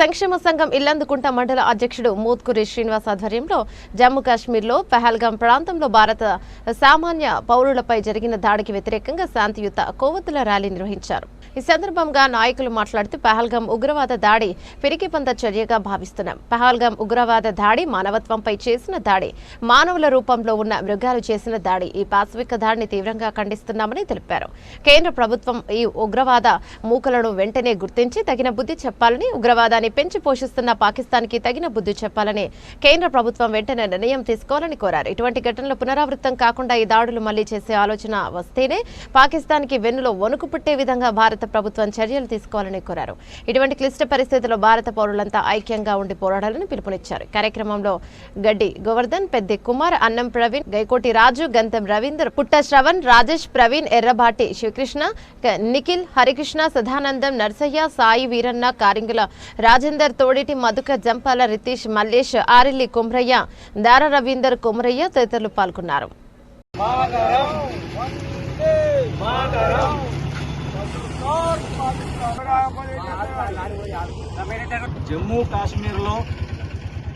సంక్షేమ సంఘం ఇల్లందుకుంట మండల అధ్యక్షుడు మూత్కురి శ్రీనివాస్ ఆధ్వర్యంలో జమ్మూ కాశ్మీర్లో పెహల్గాం ప్రాంతంలో భారత సామాన్య పౌరులపై జరిగిన దాడికి వ్యతిరేకంగా శాంతియుత కోవతుల ర్యాలీ నిర్వహించారు. ఈ సందర్భంగా నాయకులు మాట్లాడుతూ పహల్గాం ఉగ్రవాద దాడి పిరికిపంద చర్యగా భావిస్తున్నాం. పహల్గాం ఉగ్రవాద దాడి మానవత్వంపై చేసిన దాడి మానవుల రూపంలో ఉన్న మృగాలు చేసిన దాడి ఈ పాశవిక దాడిని తీవ్రంగా ఖండిస్తున్నామని తెలిపారు. కేంద్ర ప్రభుత్వం ఈ ఉగ్రవాద మూకలను వెంటనే గుర్తించి తగిన బుద్ధి చెప్పాలని ఉగ్రవాదాన్ని పెంచి పోషిస్తున్న పాకిస్తాన్కి తగిన బుద్ధి చెప్పాలని కేంద్ర ప్రభుత్వం వెంటనే నిర్ణయం తీసుకోవాలని కోరారు. ఇటువంటి ఘటనలు పునరావృతం కాకుండా ఈ దాడులు మళ్ళీ చేసే ఆలోచన వస్తేనే పాకిస్తాన్కి వెన్నులో వణుకు పుట్టే విధంగా భారత ప్రభుత్వం చర్యలు తీసుకోవాలని కోరారు. ఇటువంటి క్లిష్ట పరిస్థితుల్లో భారత పౌరులంతా ఐక్యంగా ఉండి పోరాడాలని పిలుపునిచ్చారు. కార్యక్రమంలో గడ్డి గోవర్ధన్ పెద్ది కుమార్ అన్నం ప్రవీణ్ గైకోటి రాజు గంధం రవీందర్ పుట్ట శ్రవణ్ రాజేష్ ప్రవీణ్ ఎర్రబాటి శివకృష్ణ నిఖిల్ హరికృష్ణ సదానందం నర్సయ్య సాయి వీరన్న కారింగుల రాజేందర్ తోడిటి మధుక జంపాల రితీష్ మల్లేష్ ఆరిల్లి కుమ్రయ్య దార రవీందర్ కుమ్రయ్య తదితరులు పాల్గొన్నారు. జమ్మూ కాశ్మీర్లో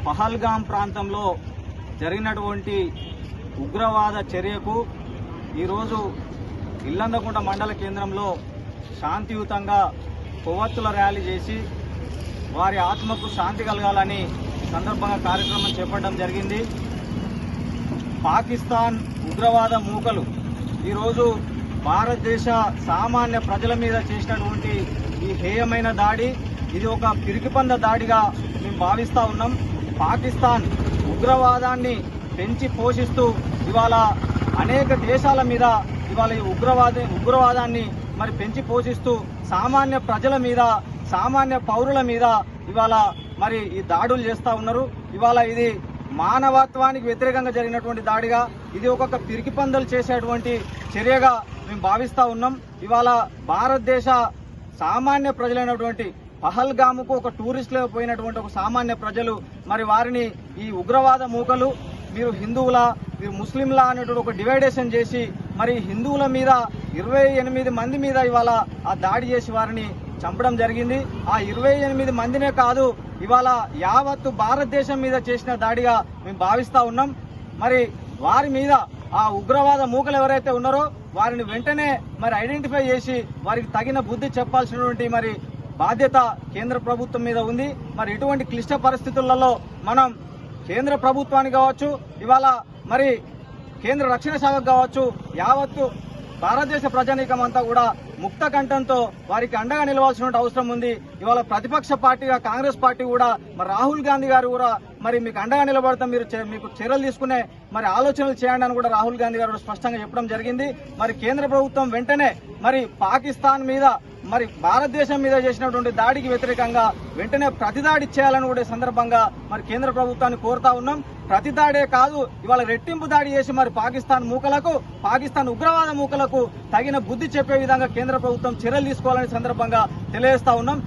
పహల్గాం ప్రాంతంలో జరిగినటువంటి ఉగ్రవాద చర్యకు ఈరోజు ఇల్లందకుంట మండల కేంద్రంలో శాంతియుతంగా కొవ్వొత్తుల ర్యాలీ చేసి వారి ఆత్మకు శాంతి కలగాలని సందర్భంగా కార్యక్రమం చేపట్టడం జరిగింది. పాకిస్తాన్ ఉగ్రవాద మూకలు ఈరోజు భారతదేశ సామాన్య ప్రజల మీద చేసినటువంటి ఈ హేయమైన దాడి ఇది ఒక పిరికిపంద దాడిగా మేము భావిస్తూ ఉన్నాం. పాకిస్తాన్ ఉగ్రవాదాన్ని పెంచి పోషిస్తూ ఇవాళ అనేక దేశాల మీద ఇవాళ ఈ ఉగ్రవాద ఉగ్రవాదాన్ని మరి పెంచి పోషిస్తూ సామాన్య ప్రజల మీద సామాన్య పౌరుల మీద ఇవాళ మరి ఈ దాడులు చేస్తూ ఉన్నారు. ఇవాళ ఇది మానవత్వానికి వ్యతిరేకంగా జరిగినటువంటి దాడిగా ఇది ఒక్కొక్క పిరికి పందలు చేసేటువంటి చర్యగా మేము భావిస్తూ ఉన్నాం. ఇవాళ భారతదేశ సామాన్య ప్రజలైనటువంటి పహల్గాముకు ఒక టూరిస్టులో పోయినటువంటి ఒక సామాన్య ప్రజలు మరి వారిని ఈ ఉగ్రవాద మూకలు మీరు హిందువుల మీరు ముస్లింలా అనేటువంటి ఒక డివైడేషన్ చేసి మరి హిందువుల మీద ఇరవై ఎనిమిది మంది మీద ఇవాళ ఆ దాడి చేసి వారిని చంపడం జరిగింది. ఆ ఇరవై ఎనిమిది మందినే కాదు ఇవాళ యావత్తు భారతదేశం మీద చేసిన దాడిగా మేము భావిస్తూ ఉన్నాం. మరి వారి మీద ఆ ఉగ్రవాద మూకలు ఎవరైతే ఉన్నారో వారిని వెంటనే మరి ఐడెంటిఫై చేసి వారికి తగిన బుద్ధి చెప్పాల్సినటువంటి మరి బాధ్యత కేంద్ర ప్రభుత్వం మీద ఉంది. మరి ఇటువంటి క్లిష్ట పరిస్థితులలో మనం కేంద్ర ప్రభుత్వానికి కావచ్చు ఇవాళ మరి కేంద్ర రక్షణ శాఖకు కావచ్చు యావత్తు భారతదేశ ప్రజానీకం అంతా కూడా ముక్త కంఠంతో వారికి అండగా నిలవాల్సిన అవసరం ఉంది. ఇవాళ ప్రతిపక్ష పార్టీగా కాంగ్రెస్ పార్టీ కూడా మరి రాహుల్ గాంధీ గారు కూడా మరి మీకు అండగా నిలబడతాం మీరు మీకు చర్యలు తీసుకునే మరి ఆలోచనలు చేయండి అని కూడా రాహుల్ గాంధీ గారు స్పష్టంగా చెప్పడం జరిగింది. మరి కేంద్ర ప్రభుత్వం వెంటనే మరి పాకిస్తాన్ మీద మరి భారతదేశం మీద చేసినటువంటి దాడికి వ్యతిరేకంగా వెంటనే ప్రతిదాడి చేయాలని కూడా సందర్భంగా మరి కేంద్ర ప్రభుత్వాన్ని కోరుతా ఉన్నాం. ప్రతి దాడే కాదు ఇవాళ రెట్టింపు దాడి చేసి మరి పాకిస్తాన్ మూకలకు పాకిస్తాన్ ఉగ్రవాద మూకలకు తగిన బుద్ధి చెప్పే విధంగా కేంద్ర ప్రభుత్వం చర్యలు తీసుకోవాలని సందర్భంగా తెలియజేస్తా ఉన్నాం.